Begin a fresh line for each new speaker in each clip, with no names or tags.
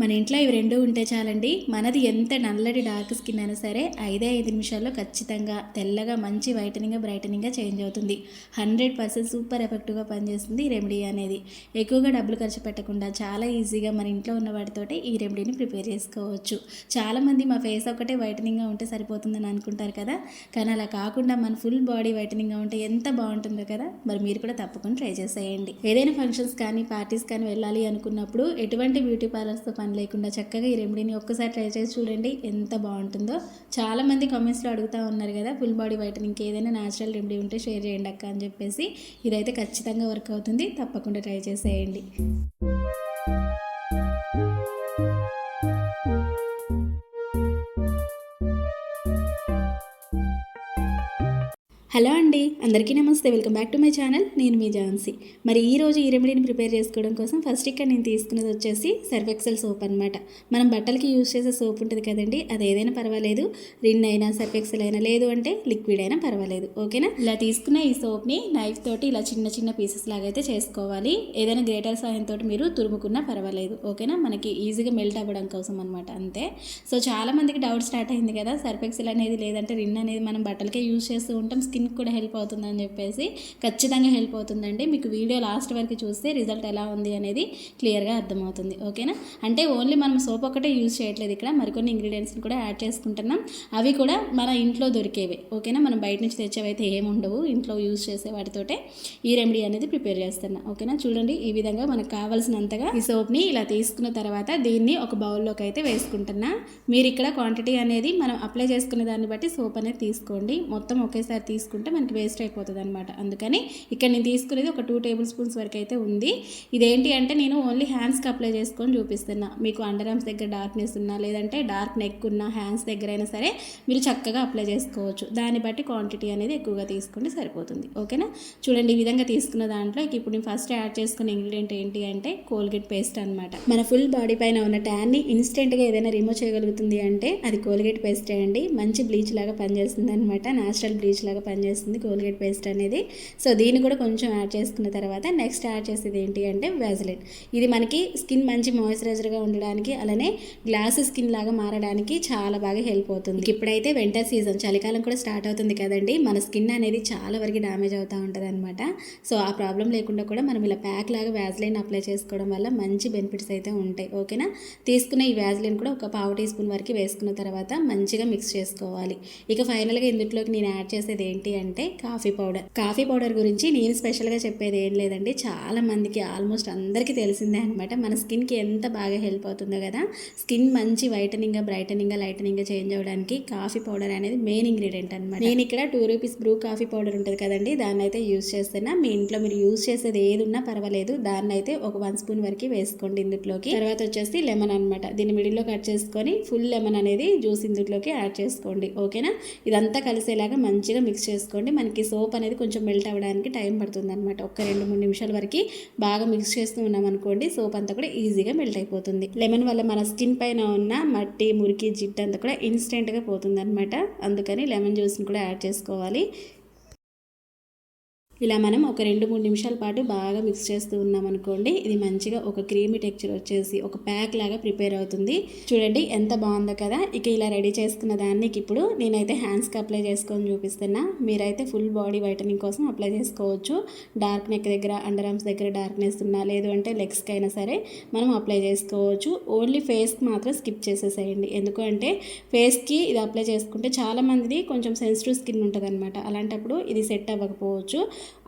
మన ఇంట్లో ఇవి రెండు ఉంటే చాలండి మనది ఎంత నల్లటి డార్క్ స్కిన్ అయినా సరే ఐదే ఐదు నిమిషాల్లో ఖచ్చితంగా తెల్లగా మంచి వైటనింగ్గా బ్రైటనింగ్గా చేంజ్ అవుతుంది హండ్రెడ్ పర్సెంట్ సూపర్ ఎఫెక్టివ్గా పనిచేస్తుంది ఈ రెమెడీ అనేది ఎక్కువగా డబ్బులు ఖర్చు పెట్టకుండా చాలా ఈజీగా మన ఇంట్లో ఉన్న వాటితోటే ఈ రెమెడీని ప్రిపేర్ చేసుకోవచ్చు చాలామంది మా ఫేస్ ఒకటే వైటనింగ్గా ఉంటే సరిపోతుందని అనుకుంటారు కదా కానీ అలా కాకుండా మన ఫుల్ బాడీ వైటనింగ్గా ఉంటే ఎంత బాగుంటుందో కదా మరి మీరు కూడా తప్పకుండా ట్రై చేసేయండి ఏదైనా ఫంక్షన్స్ కానీ పార్టీస్ కానీ వెళ్ళాలి అనుకున్నప్పుడు ఎటువంటి బ్యూటీ పార్లర్స్తో పని లేకుండా చక్కగా ఈ రెమెడీని ఒక్కసారి ట్రై చేసి చూడండి ఎంత బాగుంటుందో చాలామంది కామెంట్స్లో అడుగుతూ ఉన్నారు కదా ఫుల్ బాడీ బయట ఇంకేదైనా న్యాచురల్ రెమెడీ ఉంటే షేర్ చేయండి అక్క అని చెప్పేసి ఇదైతే ఖచ్చితంగా వర్క్ అవుతుంది తప్పకుండా ట్రై చేసేయండి హలో అండి అందరికీ నమస్తే welcome back to my channel నేను మీ ఝాన్సీ మరి ఈరోజు ఈ రెమెడీని ప్రిపేర్ చేసుకోవడం కోసం ఫస్ట్ ఇక్కడ నేను తీసుకున్నది వచ్చేసి సర్ఫెక్సల్ సోప్ అనమాట మనం బట్టలకి యూజ్ చేసే సోప్ ఉంటుంది కదండి అది ఏదైనా పర్వాలేదు రిన్ అయినా సర్ఫెక్సల్ అయినా లేదు అంటే లిక్విడ్ అయినా పర్వాలేదు ఓకేనా ఇలా తీసుకున్న ఈ సోప్ని నైఫ్ తోటి ఇలా చిన్న చిన్న పీసెస్ లాగైతే చేసుకోవాలి ఏదైనా గ్రేటర్ సాయంతో మీరు తురుముకున్నా పర్వాలేదు ఓకేనా మనకి ఈజీగా మెల్ట్ అవ్వడం కోసం అనమాట అంతే సో చాలా మందికి డౌట్ స్టార్ట్ అయింది కదా సర్ఫెక్సల్ అనేది లేదంటే రిన్ అనేది మనం బట్టలకే యూజ్ చేస్తూ ఉంటాం స్కిన్ స్కిన్కి కూడా హెల్ప్ అవుతుందని చెప్పేసి ఖచ్చితంగా హెల్ప్ అవుతుందండి మీకు వీడియో లాస్ట్ వరకు చూస్తే రిజల్ట్ ఎలా ఉంది అనేది క్లియర్గా అర్థమవుతుంది ఓకేనా అంటే ఓన్లీ మనం సోప్ ఒకటే యూజ్ చేయట్లేదు ఇక్కడ మరికొన్ని ఇంగ్రీడియంట్స్ని కూడా యాడ్ చేసుకుంటున్నాం అవి కూడా మన ఇంట్లో దొరికేవే ఓకేనా మనం బయట నుంచి తెచ్చేవైతే ఏమి ఉండవు ఇంట్లో యూజ్ చేసే వాటితోటే ఈ రెమెడీ అనేది ప్రిపేర్ చేస్తున్నా ఓకేనా చూడండి ఈ విధంగా మనకు కావాల్సినంతగా ఈ సోప్ని ఇలా తీసుకున్న తర్వాత దీన్ని ఒక బౌల్లోకి అయితే వేసుకుంటున్నా మీరు ఇక్కడ క్వాంటిటీ అనేది మనం అప్లై చేసుకునే దాన్ని బట్టి సోప్ అనేది తీసుకోండి మొత్తం ఒకేసారి తీసుకు వేసుకుంటే మనకి వేస్ట్ అయిపోతుంది అనమాట అందుకని ఇక్కడ నేను తీసుకునేది ఒక టూ టేబుల్ స్పూన్స్ వరకు అయితే ఉంది ఇదేంటి అంటే నేను ఓన్లీ హ్యాండ్స్కి అప్లై చేసుకొని చూపిస్తున్నా మీకు అండర్ ఆర్మ్స్ దగ్గర డార్క్నెస్ ఉన్నా లేదంటే డార్క్ నెక్ ఉన్న హ్యాండ్స్ అయినా సరే మీరు చక్కగా అప్లై చేసుకోవచ్చు దాన్ని బట్టి క్వాంటిటీ అనేది ఎక్కువగా తీసుకుంటే సరిపోతుంది ఓకేనా చూడండి ఈ విధంగా తీసుకున్న దాంట్లో ఇప్పుడు నేను ఫస్ట్ యాడ్ చేసుకున్న ఇంగ్రీడియంట్ ఏంటి అంటే కోల్గేట్ పేస్ట్ అనమాట మన ఫుల్ బాడీ పైన ఉన్న ట్యాన్ని ఇన్స్టెంట్గా ఏదైనా రిమూవ్ చేయగలుగుతుంది అంటే అది కోల్గేట్ పేస్టే అండి మంచి బ్లీచ్ లాగా పనిచేస్తుంది అనమాట న్యాచురల్ బ్లీచ్ లాగా చేస్తుంది కోల్గేట్ పేస్ట్ అనేది సో దీన్ని కూడా కొంచెం యాడ్ చేసుకున్న తర్వాత నెక్స్ట్ యాడ్ చేసేది ఏంటి అంటే వ్యాజిలిన్ ఇది మనకి స్కిన్ మంచి మాయిశ్చరైజర్గా ఉండడానికి అలానే గ్లాస్ స్కిన్ లాగా మారడానికి చాలా బాగా హెల్ప్ అవుతుంది ఇప్పుడైతే వెంటర్ సీజన్ చలికాలం కూడా స్టార్ట్ అవుతుంది కదండి మన స్కిన్ అనేది చాలా వరకు డ్యామేజ్ అవుతూ ఉంటుంది అనమాట సో ఆ ప్రాబ్లం లేకుండా కూడా మనం ఇలా ప్యాక్ లాగా వ్యాజిలిన్ అప్లై చేసుకోవడం వల్ల మంచి బెనిఫిట్స్ అయితే ఉంటాయి ఓకేనా తీసుకున్న ఈ వ్యాజ్లైన్ కూడా ఒక పావు టీ స్పూన్ వరకు వేసుకున్న తర్వాత మంచిగా మిక్స్ చేసుకోవాలి ఇక ఫైనల్గా ఇందులోకి నేను యాడ్ చేసేది ఏంటి అంటే కాఫీ పౌడర్ కాఫీ పౌడర్ గురించి నేను స్పెషల్ గా చెప్పేది ఏం లేదండి చాలా మందికి ఆల్మోస్ట్ అందరికీ తెలిసిందే అనమాట మన స్కిన్ కి ఎంత బాగా హెల్ప్ అవుతుందో కదా స్కిన్ మంచి గా లైటనింగ్ గా చేంజ్ అవ్వడానికి కాఫీ పౌడర్ అనేది మెయిన్ ఇంగ్రీడియంట్ అనమాట నేను ఇక్కడ two rupees Bru coffee powder ఉంటుంది కదండి దాన్ని అయితే యూస్ చేస్తున్నా మీ ఇంట్లో మీరు యూస్ చేసేది ఏది ఉన్నా పర్వాలేదు దాన్ని అయితే ఒక వన్ స్పూన్ వరకు వేసుకోండి ఇందులోకి తర్వాత వచ్చేసి లెమన్ అనమాట దీన్ని మిడిల్ లో కట్ చేసుకొని ఫుల్ లెమన్ అనేది జ్యూస్ ఇందులోకి యాడ్ చేసుకోండి ఓకేనా ఇదంతా కలిసేలాగా మంచిగా మిక్స్ చేసుకోండి చేసుకోండి మనకి సోప్ అనేది కొంచెం మెల్ట్ అవ్వడానికి టైం పడుతుంది అనమాట ఒక రెండు మూడు నిమిషాల వరకు బాగా మిక్స్ చేస్తూ ఉన్నాం అనుకోండి సోప్ అంతా కూడా ఈజీగా మెల్ట్ అయిపోతుంది లెమన్ వల్ల మన స్కిన్ పైన ఉన్న మట్టి మురికి జిట్ అంతా కూడా ఇన్స్టెంట్గా పోతుంది అనమాట అందుకని లెమన్ జ్యూస్ని కూడా యాడ్ చేసుకోవాలి ఇలా మనం ఒక రెండు మూడు నిమిషాల పాటు బాగా మిక్స్ చేస్తూ ఉన్నాం అనుకోండి ఇది మంచిగా ఒక క్రీమీ టెక్చర్ వచ్చేసి ఒక ప్యాక్ లాగా ప్రిపేర్ అవుతుంది చూడండి ఎంత బాగుందో కదా ఇక ఇలా రెడీ చేసుకున్న దానికి ఇప్పుడు నేనైతే హ్యాండ్స్కి అప్లై చేసుకొని చూపిస్తున్నా మీరైతే ఫుల్ బాడీ వైటనింగ్ కోసం అప్లై చేసుకోవచ్చు డార్క్ నెక్ దగ్గర అండర్ ఆర్మ్స్ దగ్గర డార్క్నెస్ ఉన్నా లేదు అంటే లెగ్స్కి అయినా సరే మనం అప్లై చేసుకోవచ్చు ఓన్లీ ఫేస్కి మాత్రం స్కిప్ చేసేసేయండి ఎందుకంటే ఫేస్కి ఇది అప్లై చేసుకుంటే చాలామందిది కొంచెం సెన్సిటివ్ స్కిన్ ఉంటుంది అనమాట అలాంటప్పుడు ఇది సెట్ అవ్వకపోవచ్చు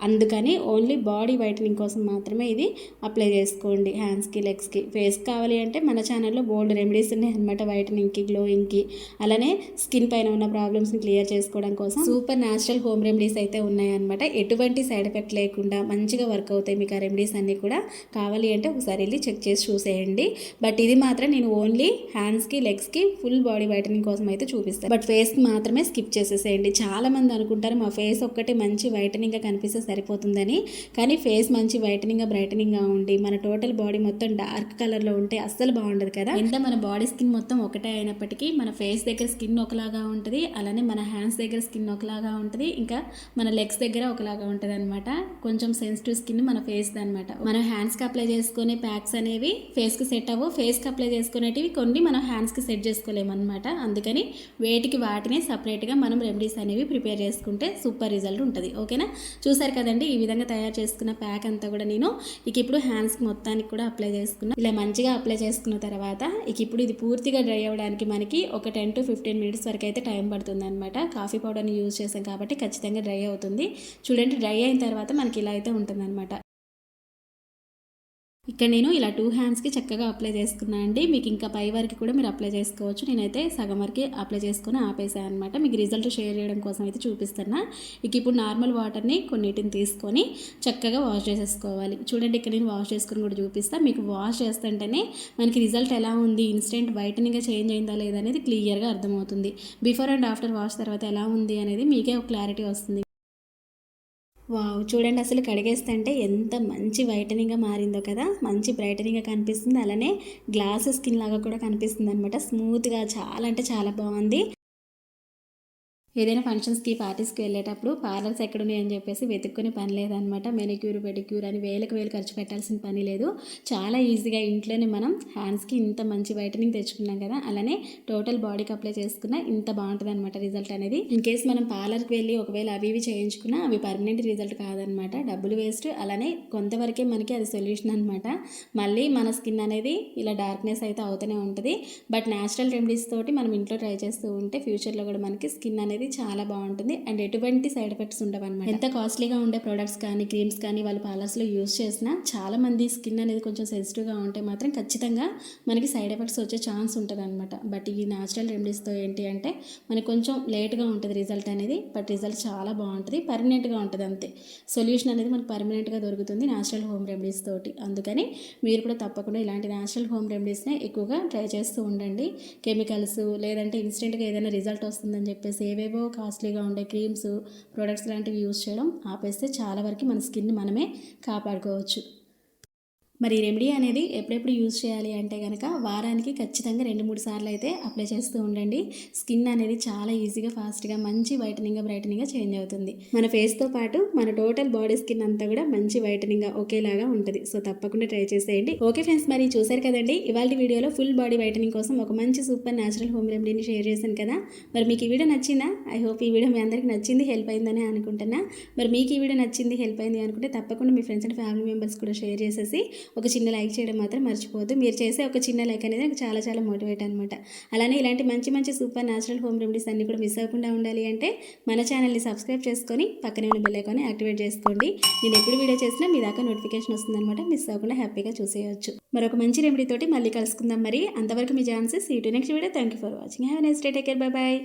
అందుకని ఓన్లీ బాడీ వైటనింగ్ కోసం మాత్రమే ఇది అప్లై చేసుకోండి హ్యాండ్స్కి లెగ్స్కి ఫేస్ కావాలి అంటే మన ఛానల్లో బోల్డ్ రెమెడీస్ ఉన్నాయి అనమాట వైటనింగ్కి గ్లోయింగ్కి అలానే స్కిన్ పైన ఉన్న ప్రాబ్లమ్స్ని క్లియర్ చేసుకోవడం కోసం సూపర్ న్యాచురల్ హోమ్ రెమెడీస్ అయితే ఉన్నాయన్నమాట ఎటువంటి సైడ్ ఎఫెక్ట్ లేకుండా మంచిగా వర్క్ అవుతాయి మీకు ఆ రెమెడీస్ అన్నీ కూడా కావాలి అంటే ఒకసారి వెళ్ళి చెక్ చేసి చూసేయండి బట్ ఇది మాత్రం నేను ఓన్లీ హ్యాండ్స్కి లెగ్స్కి ఫుల్ బాడీ వైటనింగ్ కోసం అయితే చూపిస్తాను బట్ ఫేస్కి మాత్రమే స్కిప్ చేసేసేయండి చాలామంది అనుకుంటారు మా ఫేస్ ఒక్కటే మంచి వైటనింగ్గా కనిపిస్తుంది చేస్తే సరిపోతుందని కానీ ఫేస్ మంచి వైటనింగ్గా బ్రైటనింగ్గా ఉండి మన టోటల్ బాడీ మొత్తం డార్క్ కలర్లో ఉంటే అస్సలు బాగుండదు కదా ఎంత మన బాడీ స్కిన్ మొత్తం ఒకటే అయినప్పటికీ మన ఫేస్ దగ్గర స్కిన్ ఒకలాగా ఉంటుంది అలానే మన హ్యాండ్స్ దగ్గర స్కిన్ ఒకలాగా ఉంటుంది ఇంకా మన లెగ్స్ దగ్గర ఒకలాగా ఉంటుంది అనమాట కొంచెం సెన్సిటివ్ స్కిన్ మన ఫేస్ అనమాట మనం హ్యాండ్స్కి అప్లై చేసుకునే ప్యాక్స్ అనేవి ఫేస్కి సెట్ అవ్వవు ఫేస్కి అప్లై చేసుకునేటివి కొన్ని మనం హ్యాండ్స్కి సెట్ చేసుకోలేము అనమాట అందుకని వేటికి వాటిని సపరేట్గా మనం రెమెడీస్ అనేవి ప్రిపేర్ చేసుకుంటే సూపర్ రిజల్ట్ ఉంటుంది ఓకేనా చూసారు చూసారు కదండి ఈ విధంగా తయారు చేసుకున్న ప్యాక్ అంతా కూడా నేను ఇక ఇప్పుడు హ్యాండ్స్కి మొత్తానికి కూడా అప్లై చేసుకున్నాను ఇలా మంచిగా అప్లై చేసుకున్న తర్వాత ఇక ఇప్పుడు ఇది పూర్తిగా డ్రై అవ్వడానికి మనకి ఒక టెన్ టు ఫిఫ్టీన్ మినిట్స్ వరకు అయితే టైం పడుతుంది అనమాట కాఫీ పౌడర్ని యూజ్ చేసాం కాబట్టి ఖచ్చితంగా డ్రై అవుతుంది చూడండి డ్రై అయిన తర్వాత మనకి ఇలా అయితే ఉంటుందన్నమాట ఇక్కడ నేను ఇలా టూ హ్యాండ్స్కి చక్కగా అప్లై చేసుకున్నాను అండి మీకు ఇంకా పై వరకు కూడా మీరు అప్లై చేసుకోవచ్చు నేనైతే సగం వరకు అప్లై చేసుకుని ఆపేసాను అనమాట మీకు రిజల్ట్ షేర్ చేయడం కోసం అయితే చూపిస్తున్నా ఇక ఇప్పుడు నార్మల్ వాటర్ని కొన్నిటిని తీసుకొని చక్కగా వాష్ చేసేసుకోవాలి చూడండి ఇక్కడ నేను వాష్ చేసుకుని కూడా చూపిస్తా మీకు వాష్ చేస్తుంటేనే మనకి రిజల్ట్ ఎలా ఉంది ఇన్స్టెంట్ వైటనింగ్గా చేంజ్ అయిందా లేదా అనేది క్లియర్గా అర్థమవుతుంది బిఫోర్ అండ్ ఆఫ్టర్ వాష్ తర్వాత ఎలా ఉంది అనేది మీకే క్లారిటీ వస్తుంది వావ్ చూడండి అసలు కడిగేస్తుంటే ఎంత మంచి వైటనింగ్గా మారిందో కదా మంచి బ్రైటనింగ్గా కనిపిస్తుంది అలానే గ్లాసెస్ స్కిన్ లాగా కూడా కనిపిస్తుంది అనమాట స్మూత్గా చాలా అంటే చాలా బాగుంది ఏదైనా ఫంక్షన్స్కి పార్టీస్కి వెళ్ళేటప్పుడు పార్లర్స్ ఎక్కడున్నాయని చెప్పేసి వెతుక్కునే పని లేదనమాట మెనిక్యూర్ పెడిక్యూర్ అని వేలకు వేలు ఖర్చు పెట్టాల్సిన పని లేదు చాలా ఈజీగా ఇంట్లోనే మనం హ్యాండ్స్కి ఇంత మంచి వైటనింగ్ తెచ్చుకున్నాం కదా అలానే టోటల్ బాడీకి అప్లై చేసుకున్న ఇంత బాగుంటుంది అనమాట రిజల్ట్ అనేది ఇన్ కేస్ మనం పార్లర్కి వెళ్ళి ఒకవేళ అవి ఇవి చేయించుకున్నా అవి పర్మనెంట్ రిజల్ట్ కాదనమాట డబ్బులు వేస్ట్ అలానే కొంతవరకే మనకి అది సొల్యూషన్ అనమాట మళ్ళీ మన స్కిన్ అనేది ఇలా డార్క్నెస్ అయితే అవుతూనే ఉంటుంది బట్ న్యాచురల్ రెమెడీస్ తోటి మనం ఇంట్లో ట్రై చేస్తూ ఉంటే ఫ్యూచర్లో కూడా మనకి స్కిన్ అనేది అనేది చాలా బాగుంటుంది అండ్ ఎటువంటి సైడ్ ఎఫెక్ట్స్ ఉండవు అనమాట ఎంత కాస్ట్లీగా ఉండే ప్రొడక్ట్స్ కానీ క్రీమ్స్ కానీ వాళ్ళు పార్లర్స్లో యూస్ చేసినా చాలా మంది స్కిన్ అనేది కొంచెం సెన్సిటివ్గా ఉంటే మాత్రం ఖచ్చితంగా మనకి సైడ్ ఎఫెక్ట్స్ వచ్చే ఛాన్స్ ఉంటుంది అనమాట బట్ ఈ న్యాచురల్ రెమెడీస్తో ఏంటి అంటే మనకి కొంచెం లేట్గా ఉంటుంది రిజల్ట్ అనేది బట్ రిజల్ట్ చాలా బాగుంటుంది పర్మనెంట్గా ఉంటుంది అంతే సొల్యూషన్ అనేది మనకు పర్మనెంట్గా దొరుకుతుంది న్యాచురల్ హోమ్ రెమెడీస్ తోటి అందుకని మీరు కూడా తప్పకుండా ఇలాంటి న్యాచురల్ హోమ్ రెమెడీస్నే ఎక్కువగా ట్రై చేస్తూ ఉండండి కెమికల్స్ లేదంటే ఇన్స్టెంట్గా ఏదైనా రిజల్ట్ వస్తుందని చెప్పేసి ఏవేవి ఏవేవో కాస్ట్లీగా ఉండే క్రీమ్స్ ప్రొడక్ట్స్ లాంటివి యూస్ చేయడం ఆపేస్తే చాలా వరకు మన స్కిన్ని మనమే కాపాడుకోవచ్చు మరి రెమెడీ అనేది ఎప్పుడెప్పుడు యూజ్ చేయాలి అంటే కనుక వారానికి ఖచ్చితంగా రెండు మూడు సార్లు అయితే అప్లై చేస్తూ ఉండండి స్కిన్ అనేది చాలా ఈజీగా ఫాస్ట్గా మంచి వైటనింగ్గా బ్రైటనింగ్గా చేంజ్ అవుతుంది మన ఫేస్తో పాటు మన టోటల్ బాడీ స్కిన్ అంతా కూడా మంచి వైటనింగ్గా ఒకేలాగా ఉంటుంది సో తప్పకుండా ట్రై చేసేయండి ఓకే ఫ్రెండ్స్ మరి చూసారు కదండి ఇవాళ వీడియోలో ఫుల్ బాడీ వైటనింగ్ కోసం ఒక మంచి సూపర్ న్యాచురల్ హోమ్ రెమెడీని షేర్ చేశాను కదా మరి మీకు ఈ వీడియో నచ్చిందా ఐ హోప్ ఈ వీడియో మీ అందరికీ నచ్చింది హెల్ప్ అయిందని అనుకుంటున్నా మరి మీకు ఈ వీడియో నచ్చింది హెల్ప్ అయింది అనుకుంటే తప్పకుండా మీ ఫ్రెండ్స్ అండ్ ఫ్యామిలీ మెంబర్స్ కూడా షేర్ చేసేసి ఒక చిన్న లైక్ చేయడం మాత్రం మర్చిపోవద్దు మీరు చేసే ఒక చిన్న లైక్ అనేది నాకు చాలా చాలా మోటివేట్ అనమాట అలానే ఇలాంటి మంచి మంచి సూపర్ న్యాచురల్ హోమ్ రెమెడీస్ అన్నీ కూడా మిస్ అవ్వకుండా ఉండాలి అంటే మన ఛానల్ని సబ్స్క్రైబ్ చేసుకొని పక్కనే ఉన్న బెల్ ఐకాన్ని యాక్టివేట్ చేసుకోండి నేను ఎప్పుడు వీడియో చేసినా మీ దాకా నోటిఫికేషన్ వస్తుందన్నమాట మిస్ అవ్వకుండా హ్యాపీగా చూసేయచ్చు మరొక మంచి రెమెడీ తోటి మళ్ళీ కలుసుకుందాం మరి అంతవరకు మీ ఛాన్సెస్ ఈ next video thank you for watching have next day take care bye bye